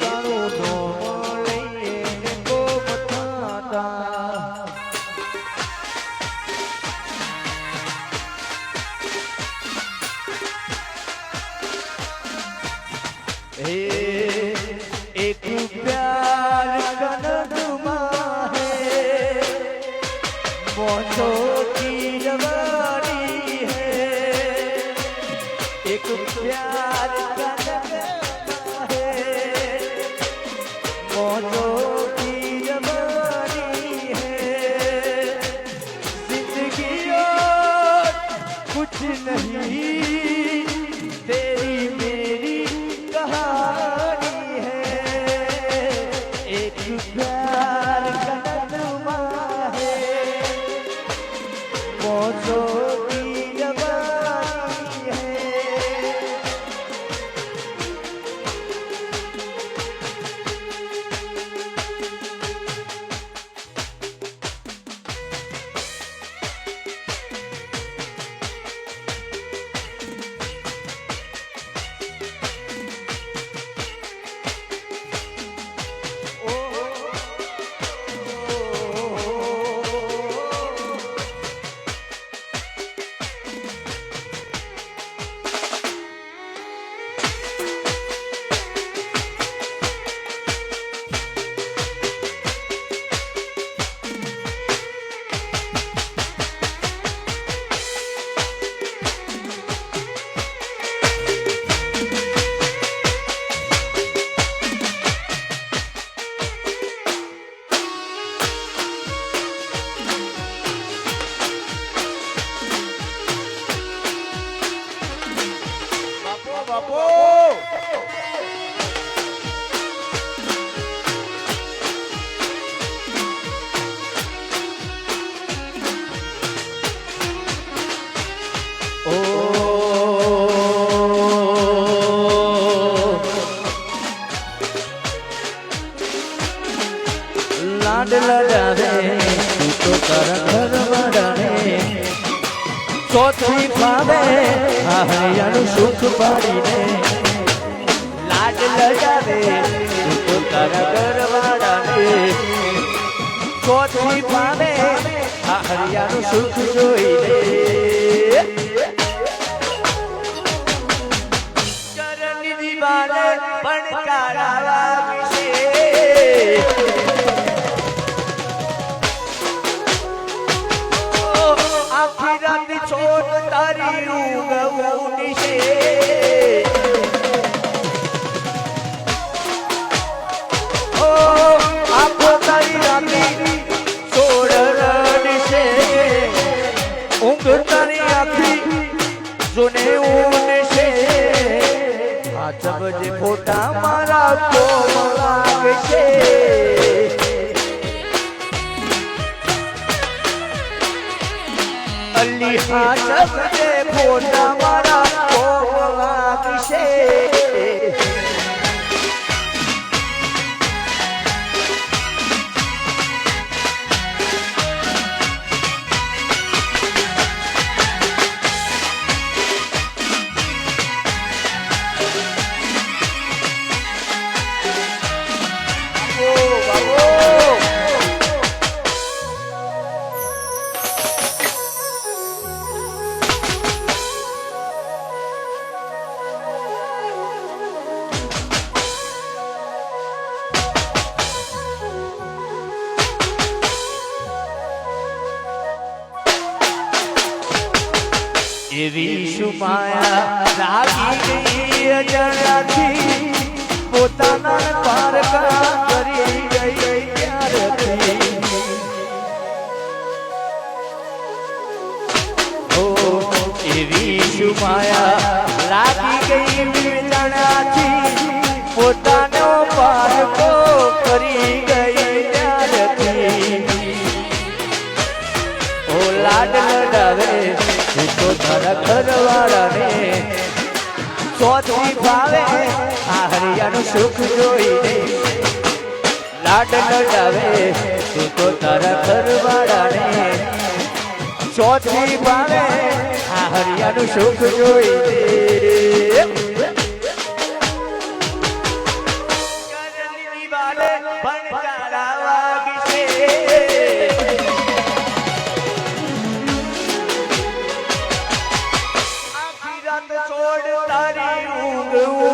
તારું કોમ લઈને કોમ ocho. બાપો! બાપો લાડ લડાવે તું કર ઘર વડાને ચોથી ફાવે હૈયાનું સુખ પાડીને લાડ લગાવે તારા ઘરવાળાને. ચોથી આ હરિયાનું સુખ જોઈને જોને ઊંઘશે પાંચ બજે ફોટા મારા કોમ લાગશે અલી હાજબ જે ફોટા મારા કોમ લાગશે એવી શુમાયા લાગી ગઈ અજાણ્યાથી. પોતાના પાર કરી ગઈ ત્યારથી. ઓ એવી લાગી ગઈ વિજણાથી પોતાનો પારકો કરી ગઈ ત્યારથી. લાડ લડાવે એ તો તારા ઘરવાળાને સોચી ભાવે, આ હરિયાનું સુખ જોઈને લાડ લડાવે એ તો તારા ઘરવાળાને સોચી ભાવે, આ હરિયાનું સુખ જોઈને તારી ઊંઘ